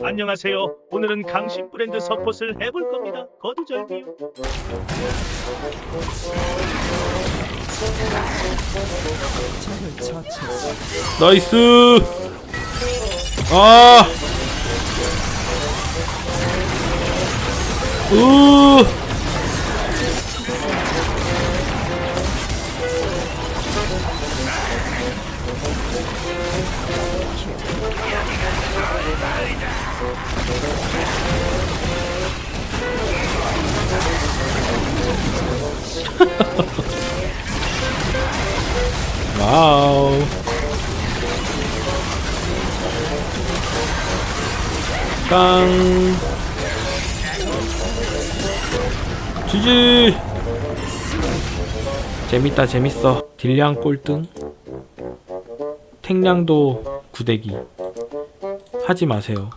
안녕하세요. 오늘은 강신 브랜드 서폿을 해볼 겁니다. 거두절미요. 나이스 아 으. 와우. 땅 지지. 재밌다 재밌어. 딜량 꼴등. 탱량도 구대기 하지 마세요